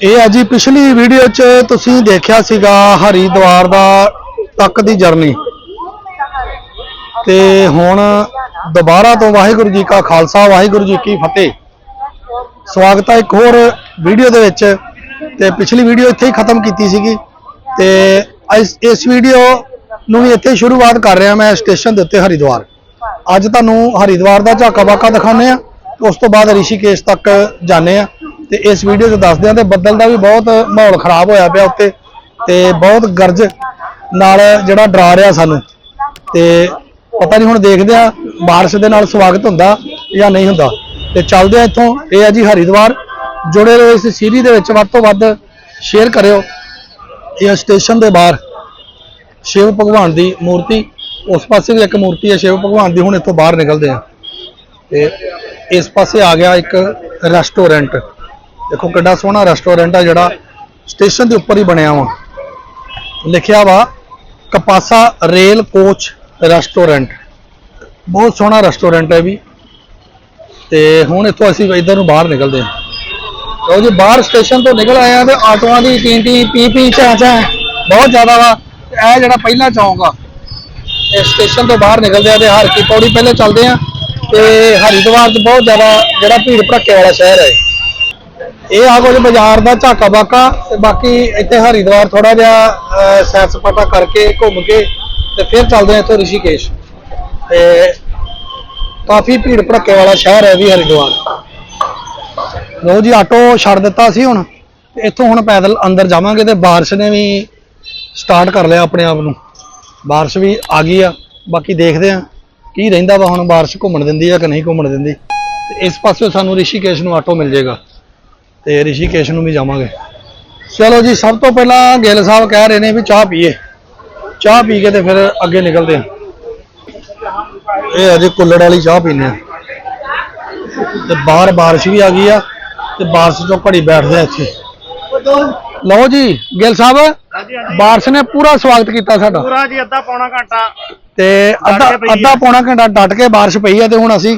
ਇਹ ਅੱਜ ਜੀ, ਪਿਛਲੀ ਵੀਡੀਓ 'ਚ ਤੁਸੀਂ ਦੇਖਿਆ ਸੀਗਾ ਹਰੀਦੁਆਰ ਦਾ ਤੱਕ ਦੀ ਜਰਨੀ ਤੇ ਹੁਣ ਦੁਬਾਰਾ ਤੋਂ ਵਾਹਿਗੁਰੂ ਜੀ ਕਾ ਖਾਲਸਾ, ਵਾਹਿਗੁਰੂ ਜੀ ਕੀ ਫਤਿਹ। ਸਵਾਗਤ ਹੈ ਇੱਕ ਹੋਰ ਵੀਡੀਓ ਦੇ ਵਿੱਚ। ਤੇ ਪਿਛਲੀ ਵੀਡੀਓ ਇੱਥੇ ਹੀ ਖਤਮ ਕੀਤੀ ਸੀਗੀ। ਤੇ ਇਸ ਵੀਡੀਓ ਨੂੰ ਵੀ ਇੱਥੇ ਸ਼ੁਰੂਆਤ ਕਰ ਰਿਹਾ ਮੈਂ ਸਟੇਸ਼ਨ ਦੇ ਉੱਤੇ ਹਰਿਦੁਆਰ ਅੱਜ ਤੁਹਾਨੂੰ ਹਰਿਦੁਆਰ ਦਾ ਝਾਕਾ ਬਾਕਾ ਦਿਖਾਉਂਦੇ ਆ। ਉਸ ਤੋਂ ਬਾਅਦ ਰਿਸ਼ੀਕੇਸ਼ ਤੱਕ ਜਾਂਦੇ ਆ ਤੇ ਇਸ ਵੀਡੀਓ 'ਚ ਦੱਸਦੇ ਆ ਤੇ ਬੱਦਲ ਦਾ ਵੀ ਬਹੁਤ ਮਾਹੌਲ ਖਰਾਬ ਹੋਇਆ ਪਿਆ ਉੱਤੇ ਤੇ ਬਹੁਤ ਗਰਜ ਨਾਲ ਜਿਹੜਾ ਡਰਾ ਰਿਹਾ ਸਾਨੂੰ। ਤੇ ਪਤਾ ਨਹੀਂ ਹੁਣ ਦੇਖਦੇ ਆ ਬਾਰਿਸ਼ ਦੇ ਨਾਲ ਸਵਾਗਤ ਹੁੰਦਾ ਜਾਂ ਨਹੀਂ ਹੁੰਦਾ। ਤੇ ਚੱਲਦੇ ਆ ਇੱਥੋਂ, ਇਹ ਆ ਜੀ ਹਰਿਦੁਆਰ। ਜੁੜੇ ਰਹੋ ਇਸ ਸੀਰੀ ਦੇ ਵਿੱਚ, ਵੱਧ ਤੋਂ ਵੱਧ ਸ਼ੇਅਰ ਕਰਿਓ। ਇਹ ਸਟੇਸ਼ਨ ਦੇ ਬਾਹਰ, ਸ਼ਿਵ ਭਗਵਾਨ ਦੀ ਮੂਰਤੀ। ਉਸ ਪਾਸੇ ਵੀ ਇੱਕ ਮੂਰਤੀ ਹੈ ਸ਼ਿਵ ਭਗਵਾਨ ਦੀ। ਹੁਣ ਇੱਥੋਂ ਬਾਹਰ ਨਿਕਲਦੇ ਆ। ਤੇ ਇਸ ਪਾਸੇ ਆ ਗਿਆ ਇੱਕ ਰੈਸਟੋਰੈਂਟ। ਦੇਖੋ ਕਿੰਨਾ ਸੋਹਣਾ ਰੈਸਟੋਰੈਂਟ ਆ ਜਿਹੜਾ ਸਟੇਸ਼ਨ ਦੇ ਉੱਪਰ ਹੀ ਬਣਿਆ ਵਾ। ਲਿਖਿਆ ਵਾ, ਕਪਾਸਾ ਰੇਲ ਕੋਚ ਰੈਸਟੋਰੈਂਟ। ਬਹੁਤ ਸੋਹਣਾ ਰੈਸਟੋਰੈਂਟ ਹੈ ਵੀ। ਤੇ ਹੁਣ ਇੱਥੋਂ ਅਸੀਂ ਇੱਧਰ ਨੂੰ ਬਾਹਰ ਨਿਕਲਦੇ ਹਾਂ। ਲਓ ਜੀ, ਬਾਹਰ ਸਟੇਸ਼ਨ ਤੋਂ ਨਿਕਲ ਆਏ ਆ ਤੇ ਆਟੋਆਂ ਦੀ ਟੀ ਪੀ ਪੀ, ਚਾ ਚਾ, ਬਹੁਤ ਜ਼ਿਆਦਾ ਵਾ। ਇਹ ਜਿਹੜਾ ਪਹਿਲਾ ਚੌਂਕ ਆ, ਇਹ ਸਟੇਸ਼ਨ ਤੋਂ ਬਾਹਰ ਨਿਕਲਦੇ ਆ ਤੇ ਹਰ ਕੀ ਪੌੜੀ ਪਹਿਲੇ ਚੱਲਦੇ ਆ। ਤੇ ਹਰਿਦੁਆਰ 'ਚ ਬਹੁਤ ਜ਼ਿਆਦਾ ਜਿਹੜਾ ਭੀੜ ਭੜੱਕੇ ਵਾਲਾ ਸ਼ਹਿਰ ਹੈ। ਇਹ ਆ ਕੁਝ ਬਾਜ਼ਾਰ ਦਾ ਝਾਕਾ ਬਾਕਾ ਤੇ ਬਾਕੀ ਇੱਥੇ ਹਰਿਦੁਆਰ ਥੋੜਾ ਜਿਹਾ ਸੈਰ ਸਪਾਟਾ ਕਰਕੇ ਘੁੰਮ ਕੇ ਤੇ ਫਿਰ ਚੱਲਦੇ ਆ ਇੱਥੋਂ ਰਿਸ਼ੀਕੇਸ਼। ਤੇ ਕਾਫੀ ਭੀੜ ਭੜੱਕੇ ਵਾਲਾ ਸ਼ਹਿਰ ਹੈ ਵੀ ਹਰਿਦੁਆਰ ਲੋ ਜੀ, ਆਟੋ ਛੱਡ ਦਿੱਤਾ ਸੀ ਹੁਣ। ਇੱਥੋਂ ਹੁਣ ਪੈਦਲ ਅੰਦਰ ਜਾਵਾਂਗੇ ਤੇ ਬਾਰਿਸ਼ ਨੇ ਵੀ ਸਟਾਰਟ ਕਰ ਲਿਆ ਆਪਣੇ ਆਪ ਨੂੰ। ਬਾਰਿਸ਼ ਵੀ ਆ ਗਈ ਆ। ਬਾਕੀ ਦੇਖਦੇ ਆ ਕੀ ਰਹਿੰਦਾ ਵਾ ਹੁਣ? ਬਾਰਿਸ਼ ਘੁੰਮਣ ਦਿੰਦੀ ਆ ਕਿ ਨਹੀਂ ਘੁੰਮਣ ਦਿੰਦੀ? ਤੇ ਇਸ ਪਾਸੇ ਸਾਨੂੰ ਰਿਸ਼ੀਕੇਸ਼ ਨੂੰ ਆਟੋ ਮਿਲ ਜਾਏਗਾ। ਤੇ ਰਿਸ਼ੀਕੇਸ਼ ਨੂੰ ਵੀ ਜਾਵਾਂਗੇ। ਚਲੋ ਜੀ, ਸਭ ਤੋਂ ਪਹਿਲਾਂ ਗਿੱਲ ਸਾਹਿਬ ਕਹਿ ਰਹੇ ਨੇ ਵੀ ਚਾਹ ਪੀਏ। ਚਾਹ ਪੀ ਕੇ ਤੇ ਫਿਰ ਅੱਗੇ ਨਿਕਲਦੇ ਆ। ਇਹ ਅਜੇ ਕੁੱਲੜ ਵਾਲੀ ਚਾਹ ਪੀਨੇ ਆ। ਤੇ ਬਾਹਰ ਬਾਰਿਸ਼ ਵੀ ਆ ਗਈ ਆ ਤੇ ਬਾਰਿਸ਼ ਚੋਂ ਘੜੀ ਬੈਠਦੇ ਆ ਇੱਥੇ। ਲਓ ਜੀ ਗਿੱਲ ਸਾਹਿਬ ਹਾਂਜੀ ਹਾਂਜੀ। ਬਾਰਿਸ਼ ਨੇ ਪੂਰਾ ਸਵਾਗਤ ਕੀਤਾ ਸਾਡਾ। ਪੂਰਾ ਜੀ ਅੱਧਾ ਪੌਣਾ ਘੰਟਾ ਤੇ ਅੱਧਾ ਕੇ ਪਈ ਅੱਧਾ। ਪੌਣਾ ਘੰਟਾ ਡਟ ਕੇ ਬਾਰਿਸ਼ ਪਈ ਆ ਤੇ ਹੁਣ ਅਸੀਂ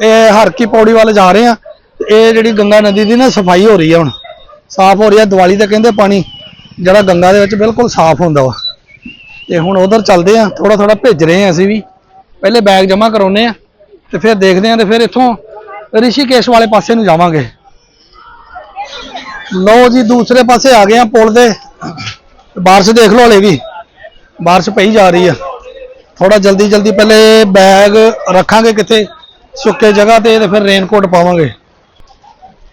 ਇਹ ਹਰਕੀ ਪੌੜੀ ਵੱਲ ਜਾ ਰਹੇ ਆ ਤੇ ਇਹ ਜਿਹੜੀ ਗੰਗਾ ਨਦੀ ਦੀ ਨਾ ਸਫ਼ਾਈ ਹੋ ਰਹੀ ਆ ਹੁਣ। ਸਾਫ਼ ਹੋ ਰਹੀ ਆ ਦੀਵਾਲੀ ਤੇ ਕਹਿੰਦੇ ਪਾਣੀ ਜਿਹੜਾ ਗੰਗਾ ਦੇ ਵਿੱਚ ਬਿਲਕੁਲ ਸਾਫ਼ ਹੁੰਦਾ ਵਾ। ਤੇ ਹੁਣ ਉਧਰ ਚੱਲਦੇ ਆ ਥੋੜਾ ਥੋੜਾ ਭੇਜ ਰਹੇ ਆ ਅਸੀਂ ਵੀ। ਪਹਿਲੇ ਬੈਗ ਜਮ੍ਹਾਂ ਕਰਾਉਨੇ ਆ ਤੇ ਫਿਰ ਦੇਖਦੇ ਆ ਤੇ ਫਿਰ ਇੱਥੋਂ ਰਿਸ਼ੀਕੇਸ਼ ਵਾਲੇ ਪਾਸੇ ਨੂੰ ਜਾਵਾਂਗੇ। ਲਓ ਜੀ ਦੂਸਰੇ ਪਾਸੇ ਆ ਗਏ ਆ ਪੁਲ ਦੇ। ਬਾਰਿਸ਼ ਦੇਖ ਲਓ ਹਲੇ ਵੀ। ਬਾਰਿਸ਼ ਪਈ ਜਾ ਰਹੀ ਆ। ਥੋੜਾ ਜਲਦੀ ਜਲਦੀ ਪਹਿਲੇ ਬੈਗ ਰੱਖਾਂਗੇ ਕਿਤੇ ਸੁੱਕੇ ਜਗ੍ਹਾ ਤੇ ਤੇ ਫਿਰ ਰੇਨਕੋਟ ਪਾਵਾਂਗੇ।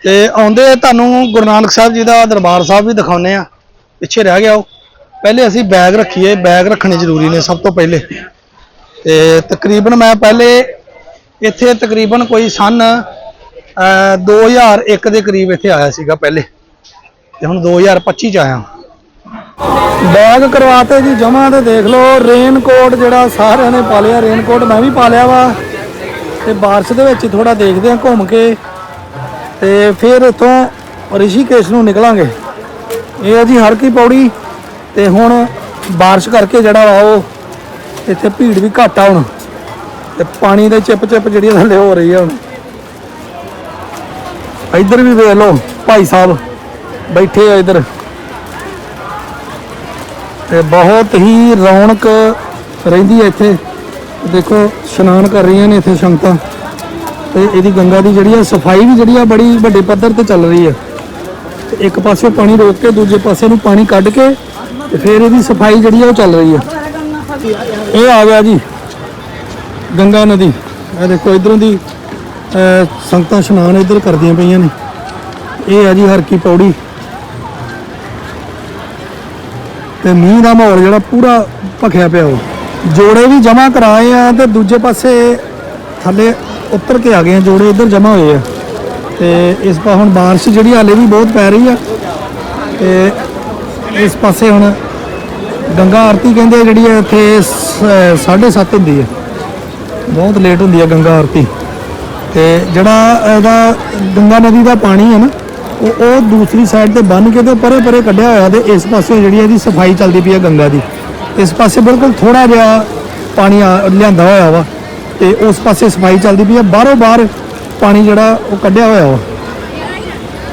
ਤੇ ਆਉਂਦੇ ਤੁਹਾਨੂੰ ਗੁਰੂ ਨਾਨਕ ਸਾਹਿਬ ਜੀ ਦਾ ਦਰਬਾਰ ਸਾਹਿਬ ਵੀ ਦਿਖਾਉਨੇ ਆ। ਪਿੱਛੇ ਰਹਿ ਗਿਆ ਉਹ। ਪਹਿਲੇ ਅਸੀਂ ਬੈਗ ਰੱਖੀਏ ਬੈਗ ਰੱਖਣੇ ਜ਼ਰੂਰੀ ਨੇ ਸਭ ਤੋਂ ਪਹਿਲੇ। ਤੇ ਤਕਰੀਬਨ ਮੈਂ ਪਹਿਲੇ ਇੱਥੇ ਤਕਰੀਬਨ ਕੋਈ ਸਨ ਅਹ, 2001 ਦੇ ਕਰੀਬ ਇੱਥੇ ਆਇਆ ਸੀਗਾ ਪਹਿਲੇ। ਤੇ ਹੁਣ 2025 ਚ ਆਇਆ। ਬੈਗ ਕਰਵਾਤੇ ਜੀ, ਜਮਾ ਤੇ ਦੇਖ ਲਓ ਰੇਨਕੋਟ ਜਿਹੜਾ ਸਾਰਿਆਂ ਨੇ ਪਾ ਲਿਆ ਰੇਨਕੋਟ ਮੈਂ ਵੀ ਪਾ ਲਿਆ ਵਾ। ਤੇ ਬਾਰਿਸ਼ ਦੇ ਵਿੱਚ ਥੋੜਾ ਦੇਖਦੇ ਆ ਘੁੰਮ ਕੇ। ਤੇ ਫਿਰ ਇੱਥੋਂ ਰਿਸ਼ੀਕੇਸ਼ ਨੂੰ ਨਿਕਲਾਂਗੇ। ਇਹ ਆ ਜੀ ਹਰ ਪੌੜੀ, ਤੇ ਹੁਣ ਬਾਰਿਸ਼ ਕਰਕੇ ਜਿਹੜਾ ਵਾ ਉਹ ਇੱਥੇ ਭੀੜ ਵੀ ਘੱਟ ਆ ਹੁਣ। ਤੇ ਪਾਣੀ ਦੇ ਚਿਪ ਚਿਪ ਜਿਹੜੀ ਥੱਲੇ ਹੋ ਰਹੀ ਆ ਹੁਣ। ਇੱਧਰ ਵੀ ਵੇਖ ਲਓ, ਭਾਈ ਸਾਹਿਬ। ਬੈਠੇ ਆ ਇੱਧਰ। ਤੇ ਬਹੁਤ ਹੀ ਰੌਣਕ ਰਹਿੰਦੀ ਹੈ ਇੱਥੇ। ਦੇਖੋ, ਇਸ਼ਨਾਨ ਕਰ ਰਹੀਆਂ ਨੇ ਇੱਥੇ ਸੰਗਤਾਂ। ਤੇ ਇਹਦੀ ਗੰਗਾ ਦੀ ਜਿਹੜੀ ਆ ਸਫ਼ਾਈ ਵੀ ਜਿਹੜੀ ਆ ਬੜੀ ਵੱਡੇ ਪੱਧਰ ਤੇ ਚੱਲ ਰਹੀ ਹੈ ਤੇ ਇੱਕ ਪਾਸੇ ਪਾਣੀ ਰੋਕ ਕੇ, ਦੂਜੇ ਪਾਸੇ ਨੂੰ ਪਾਣੀ ਕੱਢ ਕੇ, ਤੇ ਫਿਰ ਇਹਦੀ ਸਫ਼ਾਈ ਜਿਹੜੀ ਆ ਉਹ ਚੱਲ ਰਹੀ ਆ। ਇਹ ਆ ਗਿਆ ਜੀ, ਗੰਗਾ ਨਦੀ। ਇਹ ਦੇਖੋ, ਇਧਰੋਂ ਦੀ ਸੰਗਤਾਂ ਇਸ਼ਨਾਨ ਇੱਧਰ ਕਰਦੀਆਂ ਪਈਆਂ ਨੇ। ਇਹ ਆ ਜੀ ਹਰ ਕੀ ਪੌੜੀ। ਤੇ ਮੀਂਹ ਦਾ ਮਾਹੌਲ ਜਿਹੜਾ ਪੂਰਾ ਭਖਿਆ ਪਿਆ ਉਹ। ਜੋੜੇ ਵੀ ਜਮਾ ਕਰਾਏ ਆ ਤੇ ਦੂਜੇ ਪਾਸੇ ਥੱਲੇ ਉੱਤਰ ਕੇ ਆ ਗਏ ਆ, ਜੋੜੇ ਇੱਧਰ ਜਮਾ ਹੋਏ ਆ। ਤੇ ਇਸ ਪਾ ਹੁਣ ਬਾਰਿਸ਼ ਜਿਹੜੀ ਹਾਲੇ ਵੀ ਬਹੁਤ ਪੈ ਰਹੀ ਆ। ਤੇ ਇਸ ਪਾਸੇ ਹੁਣ ਗੰਗਾ ਆਰਤੀ ਕਹਿੰਦੇ ਜਿਹੜੀ ਆ, ਇੱਥੇ 7:30 ਹੁੰਦੀ ਹੈ ਬਹੁਤ ਲੇਟ ਹੁੰਦੀ ਹੈ ਗੰਗਾ ਆਰਤੀ। ਤੇ ਜਿਹੜਾ ਇਹਦਾ ਗੰਗਾ ਨਦੀ ਦਾ ਪਾਣੀ ਹੈ ਨਾ ਉਹ ਉਹ ਦੂਸਰੀ ਸਾਈਡ ਤੇ ਬੰਨ ਕੇ ਤੇ ਪਰੇ ਪਰੇ ਕੱਢਿਆ ਹੋਇਆ ਤੇ ਇਸ ਪਾਸੇ ਜਿਹੜੀ ਇਹਦੀ ਸਫ਼ਾਈ ਚੱਲਦੀ ਪਈ ਹੈ ਗੰਗਾ ਦੀ। ਇਸ ਪਾਸੇ ਬਿਲਕੁਲ ਥੋੜਾ ਜਿਹਾ ਪਾਣੀ ਆ- ਲਿਆਂਦਾ ਹੋਇਆ ਵਾ ਤੇ ਉਸ ਪਾਸੇ ਸਫ਼ਾਈ ਚੱਲਦੀ ਪਈ ਹੈ ਬਾਹਰੋਂ ਬਾਹਰ ਪਾਣੀ ਜਿਹੜਾ ਉਹ ਕੱਢਿਆ ਹੋਇਆ ਵਾ।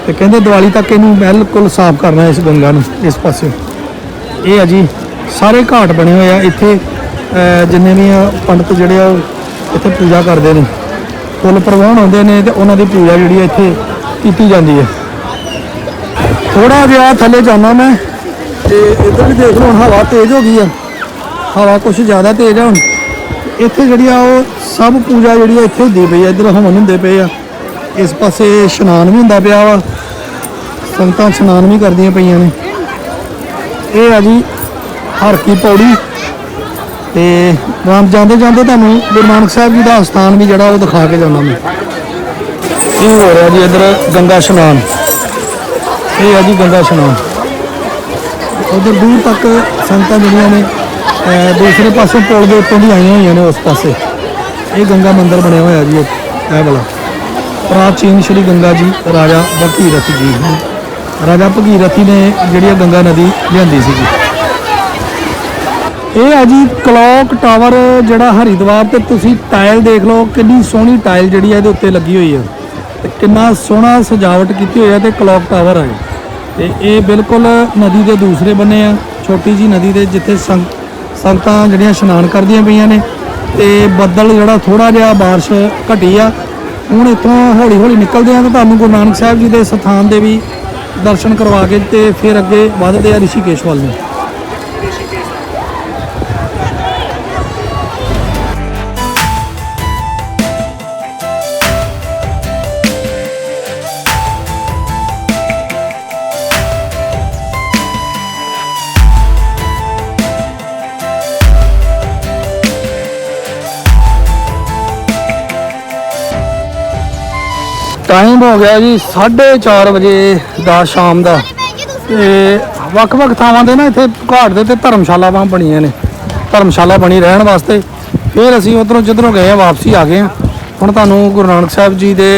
ਤੇ ਕਹਿੰਦੇ ਦੀਵਾਲੀ ਤੱਕ ਇਹਨੂੰ ਬਿਲਕੁਲ ਸਾਫ਼ ਕਰਨਾ ਇਸ ਗੰਗਾ ਨੂੰ, ਇਸ ਪਾਸੇ। ਇਹ ਆ ਜੀ, ਸਾਰੇ ਘਾਟ ਬਣੇ ਹੋਏ ਆ। ਇੱਥੇ ਜਿੰਨੇ ਵੀ ਆ ਪੰਡਤ ਜਿਹੜੇ ਆ, ਉਹ ਇੱਥੇ ਪੂਜਾ ਕਰਦੇ ਨੇ। ਫੁੱਲ ਪ੍ਰਵਾਨ ਆਉਂਦੇ ਨੇ ਤੇ ਉਹਨਾਂ ਦੀ ਪੂਜਾ ਜਿਹੜੀ ਆ ਇੱਥੇ ਕੀਤੀ ਜਾਂਦੀ ਹੈ ਥੋੜਾ ਜਿਹਾ ਥੱਲੇ ਜਾਣਾ ਮੈਂ। ਤੇ ਇੱਧਰ ਵੀ ਦੇਖ ਲਓ ਹਵਾ ਤੇਜ਼ ਹੋ ਗਈ ਆ। ਹਵਾ ਕੁਛ ਜ਼ਿਆਦਾ ਤੇਜ਼ ਆ ਹੁਣ। ਇੱਥੇ ਜਿਹੜੀ ਆ, ਉਹ ਸਭ ਪੂਜਾ ਜਿਹੜੀ ਆ, ਇੱਥੇ ਹੁੰਦੀ ਪਈ ਆ। ਇੱਧਰ ਹਵਨ ਹੁੰਦੇ ਪਏ ਆ। ਇਸ ਪਾਸੇ ਇਸ਼ਨਾਨ ਵੀ ਹੁੰਦਾ ਪਿਆ ਵਾ। ਸੰਗਤਾਂ ਇਸ਼ਨਾਨ ਵੀ ਕਰਦੀਆਂ ਪਈਆਂ ਨੇ। ਇਹ ਆ ਜੀ ਹਰ ਕੀ ਪੌੜੀ। ਤੇ ਰਾਮ ਜਾਂਦੇ ਜਾਂਦੇ ਤੁਹਾਨੂੰ ਗੁਰੂ ਨਾਨਕ ਸਾਹਿਬ ਜੀ ਦਾ ਸਥਾਨ ਵੀ ਜਿਹੜਾ ਉਹ ਦਿਖਾ ਕੇ ਜਾਣਾ ਮੈਂ। ਇਹ ਹੋ ਰਿਹਾ ਜੀ ਇੱਧਰ ਗੰਗਾ ਇਸ਼ਨਾਨ? ਇਹ ਆ ਜੀ ਗੰਗਾ ਇਸ਼ਨਾਨ ਉਧਰ ਦੂਰ ਤੱਕ ਸੰਗਤਾਂ ਜਿਹੜੀਆਂ ਨੇ ਦੂਸਰੇ ਪਾਸੇ ਪੁਲ ਦੇ ਉੱਤੋਂ ਦੀ ਆਈਆਂ ਹੋਈਆਂ ਨੇ ਉਸ ਪਾਸੇ। ਇਹ ਗੰਗਾ ਮੰਦਿਰ ਬਣਿਆ ਹੋਇਆ ਜੀ, ਇਹ ਵਾਲਾ। ਪ੍ਰਾਚੀਨ ਸ਼੍ਰੀ ਗੰਗਾ ਜੀ, ਰਾਜਾ ਭਗੀਰਥ ਜੀ। ਰਾਜਾ ਭਗੀਰਥੀ ਨੇ ਜਿਹੜੀ ਇਹ ਗੰਗਾ ਨਦੀ ਲਿਆਂਦੀ ਸੀਗੀ। ਇਹ ਆ ਜੀ, ਕਲੌਕ ਟਾਵਰ, ਜਿਹੜਾ ਹਰਿਦੁਆਰ ਤੇ ਤੁਸੀਂ ਟਾਇਲ ਦੇਖ ਲਓ, ਕਿੰਨੀ ਸੋਹਣੀ ਟਾਇਲ ਜਿਹੜੀ ਹੈ ਇਹਦੇ ਉੱਤੇ ਲੱਗੀ ਹੋਈ ਹੈ ਤੇ ਕਿੰਨਾ ਸੋਹਣਾ ਸਜਾਵਟ ਕੀਤੀ ਹੋਈ ਹੈ ਤੇ ਕਲੌਕ ਟਾਵਰ ਹੈ ਤੇ ਇਹ ਬਿਲਕੁਲ ਨਦੀ ਦੇ ਦੂਸਰੇ ਬੰਨੇ ਆ, ਛੋਟੀ ਜੀ ਨਦੀ ਦੇ ਜਿੱਥੇ ਸੰਗਤਾਂ ਜਿਹੜੀਆਂ ਇਸ਼ਨਾਨ ਕਰਦੀਆਂ ਪਈਆਂ ਨੇ ਤੇ ਬੱਦਲ ਜਿਹੜਾ ਥੋੜਾ ਜਿਹਾ ਬਾਰਿਸ਼ ਘਟੀ ਆ, ਹੁਣ ਇੱਥੋਂ ਹੌਲੀ ਹੌਲੀ ਨਿਕਲਦੇ ਆ ਤਾਂ ਤੁਹਾਨੂੰ ਗੁਰੂ ਨਾਨਕ ਸਾਹਿਬ ਜੀ ਦੇ ਸਥਾਨ ਦੇ ਵੀ ਦਰਸ਼ਨ ਕਰਵਾ ਕੇ ਤੇ ਫਿਰ ਅੱਗੇ ਵੱਧਦੇ ਆ ਰਿਸ਼ੀਕੇਸ਼ ਵੱਲ ਨੂੰ। ਟਾਈਮ ਹੋ ਗਿਆ ਜੀ 4:30 ਵਜੇ ਦਾ ਸ਼ਾਮ ਦਾ। ਤੇ ਵੱਖ-ਵੱਖ ਥਾਵਾਂ ਦੇ ਨਾ ਇੱਥੇ ਘਾਟ ਦੇ ਤੇ ਧਰਮਸ਼ਾਲਾਵਾਂ ਬਣੀਆਂ ਨੇ। ਧਰਮਸ਼ਾਲਾ ਬਣੀ ਰਹਿਣ ਵਾਸਤੇ। ਫਿਰ ਅਸੀਂ ਉਧਰੋਂ ਜਿੱਧਰੋਂ ਗਏ ਆ ਵਾਪਸੀ ਆ ਗਏ ਆ। ਹੁਣ ਤੁਹਾਨੂੰ ਗੁਰੂ ਨਾਨਕ ਸਾਹਿਬ ਜੀ ਦੇ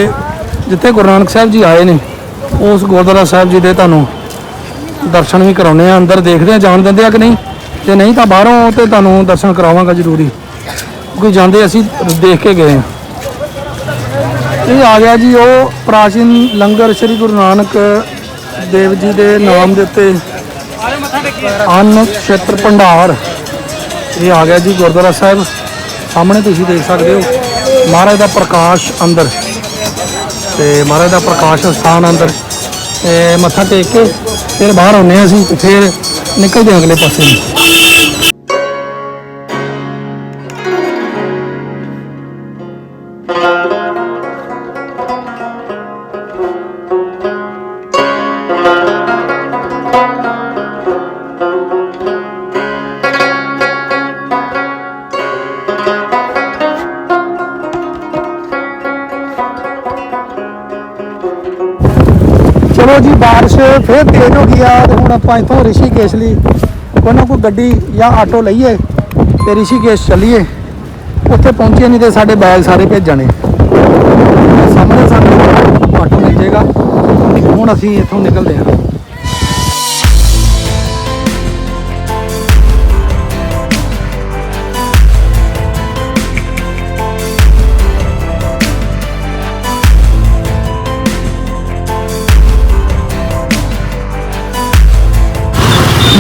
ਜਿੱਥੇ ਗੁਰੂ ਨਾਨਕ ਸਾਹਿਬ ਜੀ ਆਏ ਨੇ ਉਸ ਗੁਰਦੁਆਰਾ ਸਾਹਿਬ ਜੀ ਦੇ ਤੁਹਾਨੂੰ ਦਰਸ਼ਨ ਵੀ ਕਰਾਉਣੇ ਆ। ਅੰਦਰ ਦੇਖਦੇ ਆ ਜਾਣ ਦਿੰਦੇ ਆ ਕਿ ਨਹੀਂ? ਤੇ ਨਹੀਂ ਤਾਂ ਬਾਹਰੋਂ ਤੇ ਤੁਹਾਨੂੰ ਦਰਸ਼ਨ ਕਰਾਵਾਂਗਾ ਜ਼ਰੂਰੀ। ਕਿਉਂਕਿ ਜਾਂਦੇ ਅਸੀਂ ਦੇਖ ਕੇ ਗਏ ਆ। ਇਹ ਆ ਗਿਆ ਜੀ, ਉਹ ਪ੍ਰਾਚੀਨ ਲੰਗਰ ਸ੍ਰੀ ਗੁਰੂ ਨਾਨਕ ਦੇਵ ਜੀ ਦੇ ਨਾਮ ਦੇ ਉੱਤੇ ਅੰਨ ਖੇਤਰ ਭੰਡਾਰ। ਇਹ ਆ ਗਿਆ ਜੀ, ਗੁਰਦੁਆਰਾ ਸਾਹਿਬ। ਸਾਹਮਣੇ ਤੁਸੀਂ ਦੇਖ ਸਕਦੇ ਹੋ, ਮਹਾਰਾਜ ਦਾ ਪ੍ਰਕਾਸ਼ ਅੰਦਰ। ਤੇ ਮਹਾਰਾਜ ਦਾ ਪ੍ਰਕਾਸ਼ ਸਥਾਨ ਅੰਦਰ। ਤੇ ਮੱਥਾ ਟੇਕ ਕੇ ਫਿਰ ਬਾਹਰ ਆਉਂਦੇ ਹਾਂ ਅਸੀਂ ਫਿਰ ਨਿਕਲਦੇ ਹਾਂ ਅਗਲੇ ਪਾਸੇ। ਨੂੰ ਆਪਾਂ ਇੱਥੋਂ ਰਿਸ਼ੀਕੇਸ਼ ਲਈ ਉਹਨਾਂ ਨਾ ਕੋਈ ਗੱਡੀ ਜਾਂ ਆਟੋ ਲਈਏ ਤੇ ਰਿਸ਼ੀਕੇਸ਼ ਚੱਲੀਏ। ਉੱਥੇ ਪਹੁੰਚੇ ਨਹੀਂ ਤੇ ਸਾਡੇ ਬੈਗ ਸਾਰੇ ਭੇਜਣੇ। ਸਾਹਮਣੇ ਸਾਨੂੰ ਆਟੋ ਮਿਲ ਜਾਏਗਾ। ਹੁਣ ਅਸੀਂ ਇੱਥੋਂ ਨਿਕਲਦੇ ਹਾਂ।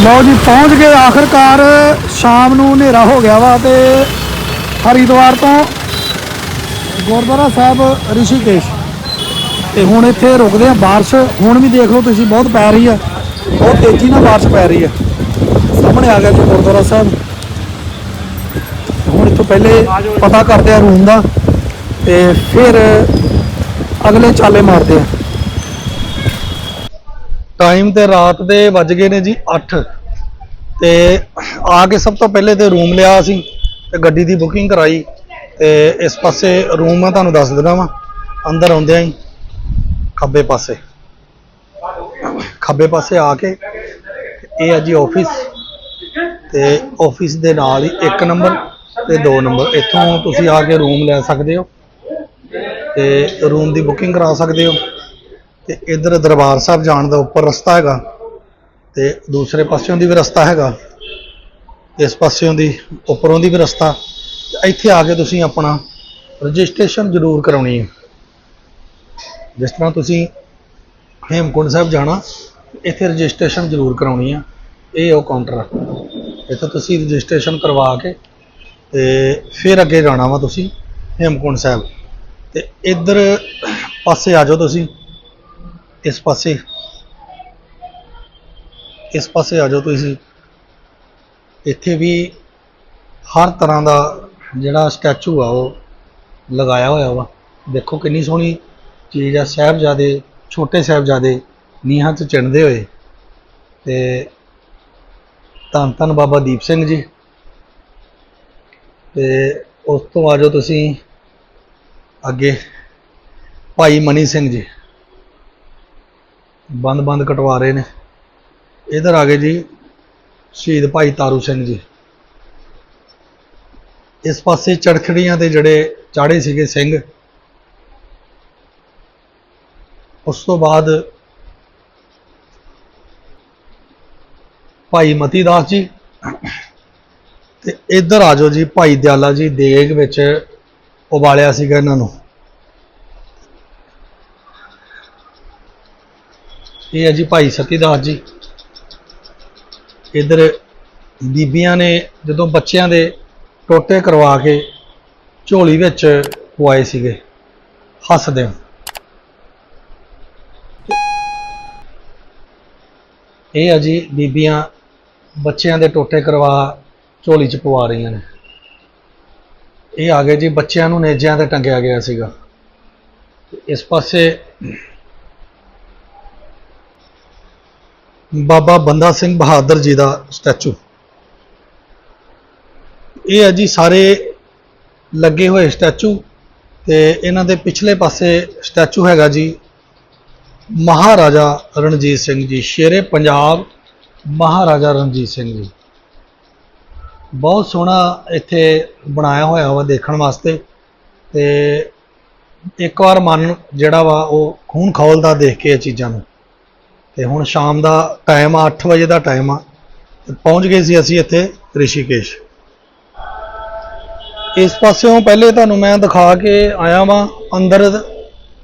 ਲਓ ਜੀ, ਪਹੁੰਚ ਗਏ ਆਖਰਕਾਰ, ਸ਼ਾਮ ਨੂੰ ਹਨੇਰਾ ਹੋ ਗਿਆ ਵਾ ਤੇ ਹਰਿਦੁਆਰ ਤੋਂ ਗੁਰਦੁਆਰਾ ਸਾਹਿਬ ਰਿਸ਼ੀਕੇਸ਼। ਤੇ ਹੁਣ ਇੱਥੇ ਰੁਕਦੇ ਆ ਬਾਰਿਸ਼। ਹੁਣ ਵੀ ਦੇਖ ਲਓ ਤੁਸੀਂ, ਬਹੁਤ ਪੈ ਰਹੀ ਆ। ਬਹੁਤ ਤੇਜ਼ੀ ਨਾਲ ਬਾਰਿਸ਼ ਪੈ ਰਹੀ ਆ। ਸਾਹਮਣੇ ਆ ਗਿਆ ਜੀ ਗੁਰਦੁਆਰਾ ਸਾਹਿਬ। ਹੁਣ ਇੱਥੋਂ ਪਹਿਲੇ ਪਤਾ ਕਰਦੇ ਆ ਰੂਮ ਦਾ। ਤੇ ਫਿਰ ਅਗਲੇ ਚਾਲੇ ਮਾਰਦੇ ਆ। ਟਾਈਮ ਤੇ ਰਾਤ ਦੇ ਵੱਜ ਗਏ ਨੇ ਜੀ 8 ਤੇ ਆ ਕੇ ਸਭ ਤੋਂ ਪਹਿਲੇ ਤੇ ਰੂਮ ਲਿਆ ਅਸੀਂ ਤੇ ਗੱਡੀ ਦੀ ਬੁਕਿੰਗ ਕਰਾਈ ਤੇ ਇਸ ਪਾਸੇ ਰੂਮ ਮੈਂ ਤੁਹਾਨੂੰ ਦੱਸ ਦਿੰਦਾ ਵਾਂ। ਅੰਦਰ ਆਉਂਦਿਆਂ ਹੀ ਖੱਬੇ ਪਾਸੇ। ਖੱਬੇ ਪਾਸੇ ਆ ਕੇ ਇਹ ਹੈ ਜੀ ਆਫਿਸ ਤੇ ਆਫਿਸ ਦੇ ਨਾਲ ਹੀ ਇੱਕ ਨੰਬਰ ਤੇ ਦੋ ਨੰਬਰ ਇੱਥੋਂ ਤੁਸੀਂ ਆ ਕੇ ਰੂਮ ਲੈ ਸਕਦੇ ਹੋ ਤੇ ਰੂਮ ਦੀ ਬੁਕਿੰਗ ਕਰਾ ਸਕਦੇ ਹੋ। ਤੇ ਇਧਰ ਦਰਬਾਰ ਸਾਹਿਬ ਜਾਣ ਦਾ ਉੱਪਰ ਰਸਤਾ ਹੈਗਾ। ਤੇ ਦੂਸਰੇ ਪਾਸਿਓਂ ਦੀ ਵੀ ਰਸਤਾ ਹੈਗਾ। ਇਸ ਪਾਸਿਓਂ ਦੀ ਉੱਪਰੋਂ ਦੀ ਵੀ ਰਸਤਾ। ਇੱਥੇ ਆ ਕੇ ਤੁਸੀਂ ਆਪਣਾ ਰਜਿਸਟ੍ਰੇਸ਼ਨ ਜ਼ਰੂਰ ਕਰਾਉਣੀ ਹੈ। ਜਿਸ ਤਰ੍ਹਾਂ ਤੁਸੀਂ ਹੇਮਕੁੰਟ ਸਾਹਿਬ ਜਾਣਾ, ਇੱਥੇ ਰਜਿਸਟ੍ਰੇਸ਼ਨ ਜ਼ਰੂਰ ਕਰਾਉਣੀ ਆ ਇਹ ਉਹ ਕਾਊਂਟਰ ਆ। ਇੱਥੇ ਤੁਸੀਂ ਰਜਿਸਟ੍ਰੇਸ਼ਨ ਕਰਵਾ ਕੇ ਤੇ ਫਿਰ ਅੱਗੇ ਜਾਣਾ ਵਾ ਤੁਸੀਂ ਹੇਮਕੁੰਟ ਸਾਹਿਬ। ਤੇ ਇੱਧਰ ਪਾਸੇ ਆ ਜਾਓ ਤੁਸੀਂ। ਇਸ ਪਾਸੇ ਇਸ ਪਾਸੇ ਆ ਜਾਓ ਤੁਸੀਂ। ਇੱਥੇ ਵੀ ਹਰ ਤਰ੍ਹਾਂ ਦਾ ਜਿਹੜਾ ਸਟੈਚੂ ਆ, ਉਹ ਲਗਾਇਆ ਹੋਇਆ ਵਾ। ਦੇਖੋ ਕਿੰਨੀ ਸੋਹਣੀ ਚੀਜ਼ ਆ, ਸਾਹਿਬਜ਼ਾਦੇ, ਛੋਟੇ ਸਾਹਿਬਜ਼ਾਦੇ ਨੀਹਾਂ 'ਚ ਚਿਣਦੇ ਹੋਏ। ਤੇ ਧੰਨ ਧੰਨ ਬਾਬਾ ਦੀਪ ਸਿੰਘ ਜੀ। ਤੇ ਉਸ ਤੋਂ ਆ ਜਾਓ ਤੁਸੀਂ ਅੱਗੇ ਭਾਈ ਮਨੀ ਸਿੰਘ ਜੀ। ਬੰਦ ਬੰਦ ਕਟਵਾ ਰਹੇ ਨੇ। ਇਧਰ ਆ ਗਏ ਜੀ, ਸ਼ਹੀਦ ਭਾਈ ਤਾਰੂ ਸਿੰਘ ਜੀ। ਇਸ ਪਾਸੇ ਚੜਖੜੀਆਂ ਤੇ ਜਿਹੜੇ ਚਾੜੇ ਸੀਗੇ ਸਿੰਘ, ਉਸ ਤੋਂ ਬਾਅਦ ਭਾਈ ਮਤੀ ਦਾਸ ਜੀ ਤੇ ਇੱਧਰ ਆ ਜਾਓ ਜੀ, ਭਾਈ ਦਿਆਲਾ ਜੀ, ਦੇਗ ਵਿੱਚ ਉਬਾਲਿਆ ਸੀਗਾ ਇਹਨਾਂ ਨੂੰ। ਇਹ ਹੈ ਜੀ ਭਾਈ ਸਤੀਦਾਸ ਜੀ। ਇੱਧਰ ਬੀਬੀਆਂ ਨੇ ਜਦੋਂ ਬੱਚਿਆਂ ਦੇ ਟੋਟੇ ਕਰਵਾ ਕੇ ਝੋਲੀ ਵਿੱਚ ਪੁਆਏ ਸੀਗੇ, ਹੱਸਦੇ ਹੋ ਇਹ ਆ ਜੀ ਬੀਬੀਆਂ ਬੱਚਿਆਂ ਦੇ ਟੋਟੇ ਕਰਵਾ ਝੋਲੀ 'ਚ ਪਵਾ ਰਹੀਆਂ ਨੇ। ਇਹ ਆ ਗਏ ਜੀ ਬੱਚਿਆਂ ਨੂੰ ਨੇਜਿਆਂ ਤੇ ਟੰਗਿਆ ਗਿਆ ਸੀਗਾ। ਇਸ ਪਾਸੇ ਬਾਬਾ ਬੰਦਾ ਸਿੰਘ ਬਹਾਦਰ ਜੀ ਦਾ ਸਟੈਚੂ। ਇਹ ਹੈ ਜੀ ਸਾਰੇ ਲੱਗੇ ਹੋਏ ਸਟੈਚੂ ਤੇ ਇਹਨਾਂ ਦੇ ਪਿਛਲੇ ਪਾਸੇ ਸਟੈਚੂ ਹੈਗਾ ਜੀ ਮਹਾਰਾਜਾ ਰਣਜੀਤ ਸਿੰਘ ਜੀ, ਸ਼ੇਰੇ ਪੰਜਾਬ ਮਹਾਰਾਜਾ ਰਣਜੀਤ ਸਿੰਘ ਜੀ। ਬਹੁਤ ਸੋਹਣਾ ਇੱਥੇ ਬਣਾਇਆ ਹੋਇਆ ਵਾ ਦੇਖਣ ਵਾਸਤੇ ਤੇ ਇੱਕ ਵਾਰ ਮਨ ਜਿਹੜਾ ਵਾ ਉਹ ਖੂਨ ਖੌਲਦਾ ਦੇਖ ਕੇ ਇਹ ਚੀਜ਼ਾਂ ਨੂੰ। ਤੇ ਹੁਣ ਸ਼ਾਮ ਦਾ ਟਾਈਮ ਆ 8 ਵਜੇ ਦਾ ਟਾਈਮ ਆ। ਪਹੁੰਚ ਗਏ ਸੀ ਅਸੀਂ ਇੱਥੇ ਰਿਸ਼ੀਕੇਸ਼। ਇਸ ਪਾਸਿਓਂ ਪਹਿਲੇ ਤੁਹਾਨੂੰ ਮੈਂ ਦਿਖਾ ਕੇ ਆਇਆ ਵਾਂ ਅੰਦਰ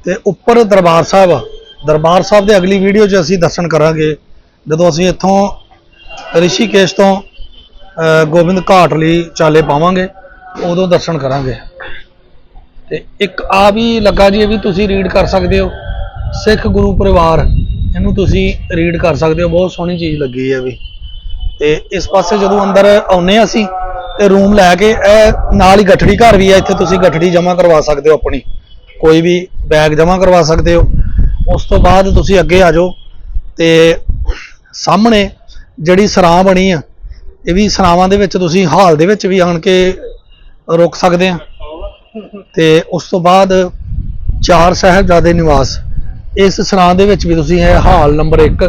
ਤੇ ਉੱਪਰ ਦਰਬਾਰ ਸਾਹਿਬ ਆ। ਦਰਬਾਰ ਸਾਹਿਬ ਦੇ ਅਗਲੀ ਵੀਡੀਓ 'ਚ ਅਸੀਂ ਦਰਸ਼ਨ ਕਰਾਂਗੇ। ਜਦੋਂ ਅਸੀਂ ਇੱਥੋਂ ਰਿਸ਼ੀਕੇਸ਼ ਤੋਂ ਗੋਬਿੰਦ ਘਾਟ ਲਈ ਚਾਲੇ ਪਾਵਾਂਗੇ, ਉਦੋਂ ਦਰਸ਼ਨ ਕਰਾਂਗੇ। ਤੇ ਇੱਕ ਆ ਵੀ ਲੱਗਾ ਜੀ, ਇਹ ਵੀ ਤੁਸੀਂ ਰੀਡ ਕਰ ਸਕਦੇ ਹੋ। ਸਿੱਖ ਗੁਰੂ ਪਰਿਵਾਰ ਇਹਨੂੰ ਤੁਸੀਂ ਰੀਡ ਕਰ ਸਕਦੇ ਹੋ, ਬਹੁਤ ਸੋਹਣੀ ਚੀਜ਼ ਲੱਗੀ ਹੈ ਵੀ। ਤੇ ਇਸ ਪਾਸੇ ਜਦੋਂ ਅੰਦਰ ਆਉਨੇ ਆ ਅਸੀਂ, ਤੇ ਰੂਮ ਲੈ ਕੇ, ਇਹ ਨਾਲ ਹੀ ਗੱਠੜੀ ਘਰ ਵੀ ਹੈ ਇੱਥੇ ਤੁਸੀਂ ਗੱਠੜੀ ਜਮ੍ਹਾਂ ਕਰਵਾ ਸਕਦੇ ਹੋ ਆਪਣੀ। ਕੋਈ ਵੀ ਬੈਗ ਜਮ੍ਹਾਂ ਕਰਵਾ ਸਕਦੇ ਹੋ। ਉਸ ਤੋਂ ਬਾਅਦ ਤੁਸੀਂ ਅੱਗੇ ਆ ਜਾਓ, ਤੇ ਸਾਹਮਣੇ ਜਿਹੜੀ ਸਰਾਂ ਬਣੀ ਆ, ਇਹ ਵੀ ਸਰਾਵਾਂ ਦੇ ਵਿੱਚ ਤੁਸੀਂ ਹਾਲ ਦੇ ਵਿੱਚ ਵੀ ਆਣ ਕੇ ਰੁਕ ਸਕਦੇ ਆ। ਤੇ ਉਸ ਤੋਂ ਬਾਅਦ ਚਾਰ ਸਾਹਿਬਜ਼ਾਦੇ ਨਿਵਾਸ। ਇਸ ਸਰਾਂ ਦੇ ਵਿੱਚ ਵੀ ਤੁਸੀਂ ਇਹ ਹਾਲ ਨੰਬਰ 1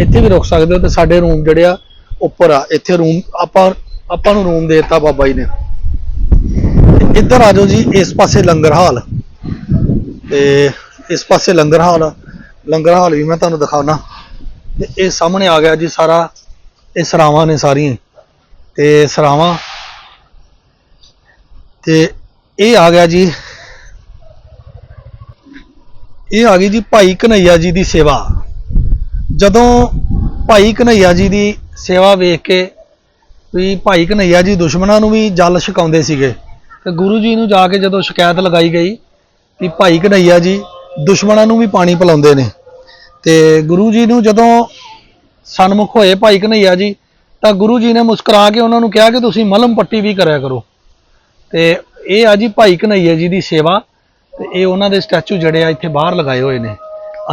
ਇੱਥੇ ਵੀ ਰੁਕ ਸਕਦੇ ਹੋ ਤੇ ਸਾਡੇ ਰੂਮ ਜਿਹੜੇ ਆ, ਉੱਪਰ ਆ। ਇੱਥੇ ਰੂਮ ਆਪਾਂ ਆਪਾਂ ਨੂੰ ਰੂਮ ਦੇ ਦਿੱਤਾ ਬਾਬਾ ਜੀ ਨੇ। ਤੇ ਇੱਧਰ ਆ ਜਾਓ ਜੀ, ਇਸ ਪਾਸੇ ਲੰਗਰ ਹਾਲ। ਤੇ ਇਸ ਪਾਸੇ ਲੰਗਰ ਹਾਲ। ਆ। ਲੰਗਰ ਹਾਲ ਵੀ ਮੈਂ ਤੁਹਾਨੂੰ ਦਿਖਾਉਣਾ। ਤੇ ਇਹ ਸਾਹਮਣੇ ਆ ਗਿਆ ਜੀ ਸਾਰਾ, ਇਹ ਸਰਾਵਾਂ ਨੇ ਸਾਰੀਆਂ। ਤੇ ਸਰਾਵਾਂ, ਤੇ ਇਹ ਆ ਗਿਆ ਜੀ ਇਹ ਆ ਗਈ ਜੀ ਭਾਈ ਕਨਈਆ ਜੀ ਦੀ ਸੇਵਾ। ਜਦੋਂ ਭਾਈ ਕਨਈਆ ਜੀ ਦੀ ਸੇਵਾ ਵੇਖ ਕੇ ਵੀ ਭਾਈ ਕਨਈਆ ਜੀ ਦੁਸ਼ਮਣਾਂ ਨੂੰ ਵੀ ਜਲ ਛਕਾਉਂਦੇ ਸੀਗੇ, ਤੇ ਗੁਰੂ ਜੀ ਨੂੰ ਜਾ ਕੇ ਜਦੋਂ ਸ਼ਿਕਾਇਤ ਲਗਾਈ ਗਈ ਕਿ ਭਾਈ ਕਨਈਆ ਜੀ ਦੁਸ਼ਮਣਾਂ ਨੂੰ ਵੀ ਪਾਣੀ ਪਿਲਾਉਂਦੇ ਨੇ, ਤੇ ਗੁਰੂ ਜੀ ਨੂੰ ਜਦੋਂ ਸਨਮੁਖ ਹੋਏ ਭਾਈ ਕਨਈਆ ਜੀ, ਤਾਂ ਗੁਰੂ ਜੀ ਨੇ ਮੁਸਕਰਾ ਕੇ ਉਹਨਾਂ ਨੂੰ ਕਿਹਾ ਕਿ ਤੁਸੀਂ ਮਲਮ ਪੱਟੀ ਵੀ ਕਰਿਆ ਕਰੋ। ਤੇ ਇਹ ਆ ਜੀ ਭਾਈ ਕਨਈਆ ਜੀ ਦੀ ਸੇਵਾ। ਤੇ ਇਹ ਉਹਨਾਂ ਦੇ ਸਟੈਚੂ ਜਿਹੜੇ ਆ ਇੱਥੇ ਬਾਹਰ ਲਗਾਏ ਹੋਏ ਨੇ।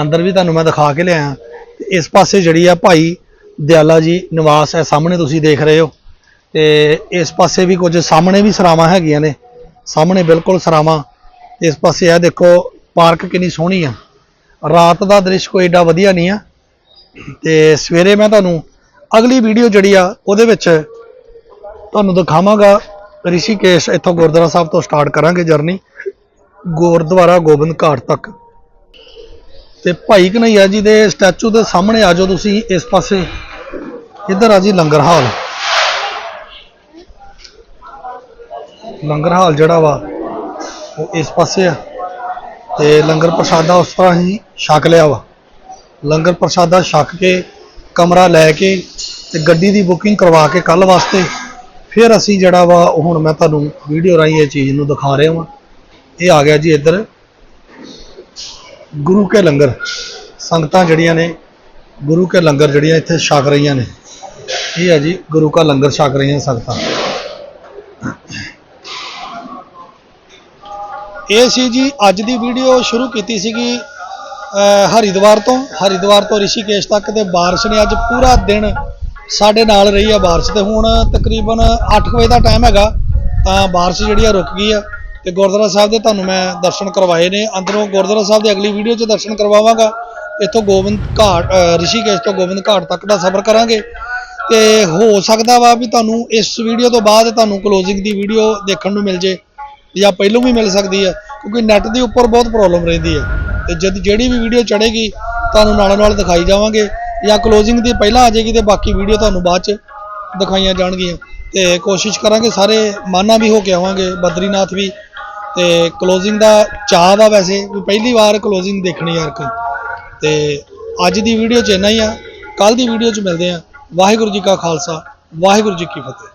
ਅੰਦਰ ਵੀ ਤੁਹਾਨੂੰ ਮੈਂ ਦਿਖਾ ਕੇ ਲਿਆਇਆ। ਤੇ ਇਸ ਪਾਸੇ ਜਿਹੜੀ ਆ ਭਾਈ ਦਿਆਲਾ ਜੀ ਨਿਵਾਸ ਹੈ, ਸਾਹਮਣੇ ਤੁਸੀਂ ਦੇਖ ਰਹੇ ਹੋ। ਤੇ ਇਸ ਪਾਸੇ ਵੀ ਕੁਝ ਸਾਹਮਣੇ ਵੀ ਸਰਾਵਾਂ ਹੈਗੀਆਂ ਨੇ। ਸਾਹਮਣੇ ਬਿਲਕੁਲ ਸਰਾਵਾਂ। ਇਸ ਪਾਸੇ ਆ ਦੇਖੋ, ਪਾਰਕ ਕਿੰਨੀ ਸੋਹਣੀ ਆ। ਰਾਤ ਦਾ ਦ੍ਰਿਸ਼ ਕੋਈ ਏਡਾ ਵਧੀਆ ਨਹੀਂ ਆ। ਤੇ ਸਵੇਰੇ ਮੈਂ ਤੁਹਾਨੂੰ ਅਗਲੀ ਵੀਡੀਓ ਜਿਹੜੀ ਆ, ਉਹਦੇ ਵਿੱਚ ਤੁਹਾਨੂੰ ਦਿਖਾਵਾਂਗਾ। ਰਿਸ਼ੀਕੇਸ਼ ਇੱਥੋਂ ਗੁਰਦੁਆਰਾ ਸਾਹਿਬ ਤੋਂ ਸਟਾਰਟ ਕਰਾਂਗੇ ਜਰਨੀ। ਗੁਰਦੁਆਰਾ ਗੋਬਿੰਦ ਘਾਟ ਤੱਕ। ਤੇ ਭਾਈ ਕਨਈਆ ਜੀ ਦੇ ਸਟੈਚੂ ਦੇ ਸਾਹਮਣੇ ਆ ਜਾਓ ਤੁਸੀਂ ਇਸ ਪਾਸੇ। ਇੱਧਰ ਆ ਜੀ ਲੰਗਰ ਹਾਲ। ਲੰਗਰ ਹਾਲ ਜਿਹੜਾ ਵਾ, ਉਹ ਇਸ ਪਾਸੇ ਆ। ਤੇ ਲੰਗਰ ਪ੍ਰਸ਼ਾਦਾ ਉਸ ਤਰ੍ਹਾਂ ਹੀ ਛਕ ਲਿਆ ਵਾ। ਲੰਗਰ ਪ੍ਰਸ਼ਾਦਾ ਛਕ ਕੇ ਕਮਰਾ ਲੈ ਕੇ ਤੇ ਗੱਡੀ ਦੀ ਬੁਕਿੰਗ ਕਰਵਾ ਕੇ ਕੱਲ ਵਾਸਤੇ। ਫਿਰ ਅਸੀਂ ਜਿਹੜਾ ਵਾ, ਉਹ ਹੁਣ ਮੈਂ ਤੁਹਾਨੂੰ ਵੀਡੀਓ ਰਾਹੀਂ ਇਹ ਚੀਜ਼ ਨੂੰ ਦਿਖਾ ਰਿਹਾ ਵਾਂ। ਇਹ ਆ ਗਿਆ ਜੀ ਇੱਧਰ। ਗੁਰੂ ਕੇ ਲੰਗਰ। ਸੰਗਤਾਂ ਜਿਹੜੀਆਂ ਨੇ, ਗੁਰੂ ਕੇ ਲੰਗਰ ਜਿਹੜੀਆਂ ਇੱਥੇ ਛਕ ਰਹੀਆਂ ਨੇ। ਇਹ ਹੈ ਜੀ ਗੁਰੂ ਕਾ ਲੰਗਰ ਛਕ ਰਹੀਆਂ ਸੰਗਤਾਂ। ਇਹ ਸੀ ਜੀ ਅੱਜ ਦੀ ਵੀਡੀਓ ਸ਼ੁਰੂ ਕੀਤੀ ਸੀਗੀ, ਅਹ, ਹਰਿਦੁਆਰ ਤੋਂ। ਹਰਿਦੁਆਰ ਤੋਂ ਰਿਸ਼ੀਕੇਸ਼ ਤੱਕ ਤੇ ਬਾਰਿਸ਼ ਨੇ ਅੱਜ ਪੂਰਾ ਦਿਨ ਸਾਡੇ ਨਾਲ ਰਹੀ ਆ ਬਾਰਿਸ਼ ਤੇ। ਹੁਣ ਤਕਰੀਬਨ 8 ਵਜੇ ਦਾ ਟਾਈਮ ਹੈਗਾ, ਤਾਂ ਬਾਰਿਸ਼ ਜਿਹੜੀ ਆ ਰੁਕ ਗਈ ਆ। ਤੇ ਗੁਰਦੁਆਰਾ ਸਾਹਿਬ ਦੇ ਤੁਹਾਨੂੰ ਮੈਂ ਦਰਸ਼ਨ ਕਰਵਾਏ ਨੇ। ਅੰਦਰੋਂ ਗੁਰਦੁਆਰਾ ਸਾਹਿਬ ਦੀ ਅਗਲੀ ਵੀਡੀਓ 'ਚ ਦਰਸ਼ਨ ਕਰਵਾਵਾਂਗਾ। ਇੱਥੋਂ ਗੋਬਿੰਦ ਘਾਟ ਰਿਸ਼ੀਕੇਸ਼ ਤੋਂ ਗੋਬਿੰਦ ਘਾਟ ਤੱਕ ਦਾ ਸਫ਼ਰ ਕਰਾਂਗੇ। ਤੇ ਹੋ ਸਕਦਾ ਵਾ ਵੀ ਤੁਹਾਨੂੰ ਇਸ ਵੀਡੀਓ ਤੋਂ ਬਾਅਦ ਤੁਹਾਨੂੰ ਕਲੋਜ਼ਿੰਗ ਦੀ ਵੀਡੀਓ ਦੇਖਣ ਨੂੰ ਮਿਲ ਜੇ ਜਾਂ ਪਹਿਲੋਂ ਵੀ ਮਿਲ ਸਕਦੀ ਹੈ, ਕਿਉਂਕਿ ਨੈਟ ਦੇ ਉੱਪਰ ਬਹੁਤ ਪ੍ਰੋਬਲਮ ਰਹਿੰਦੀ ਹੈ। ਤੇ ਜਦ ਜਿਹੜੀ ਵੀ ਵੀਡੀਓ ਚੜੇਗੀ ਤੁਹਾਨੂੰ ਨਾਲੋਂ ਨਾਲ ਦਿਖਾਈ ਜਾਵਾਂਗੇ ਜਾਂ ਕਲੋਜ਼ਿੰਗ ਦੀ ਪਹਿਲਾਂ ਆ ਜਾਏਗੀ ਤੇ ਬਾਕੀ ਵੀਡੀਓ ਤੁਹਾਨੂੰ ਬਾਅਦ ਚ ਦਿਖਾਈਆਂ ਜਾਣਗੀਆਂ। ਤੇ ਕੋਸ਼ਿਸ਼ ਕਰਾਂਗੇ ਸਾਰੇ ਮਾਨਾ ਵੀ ਹੋ ਕੇ ਆਵਾਂਗੇ, ਬਦਰੀਨਾਥ ਵੀ ਤੇ ਕਲੋਜ਼ਿੰਗ ਦਾ ਚਾਹ ਦਾ ਵੈਸੇ ਵੀ ਪਹਿਲੀ ਵਾਰ ਕਲੋਜ਼ਿੰਗ ਦੇਖਣੀ ਯਾਰ ਕੋਈ ਤੇ ਅੱਜ ਦੀ ਵੀਡੀਓ 'ਚ ਇੰਨਾ ਹੀ ਆ। ਕੱਲ ਦੀ ਵੀਡੀਓ 'ਚ ਮਿਲਦੇ ਆ। ਵਾਹਿਗੁਰੂ ਜੀ ਕਾ ਖਾਲਸਾ, ਵਾਹਿਗੁਰੂ ਜੀ ਕੀ ਫਤਿਹ।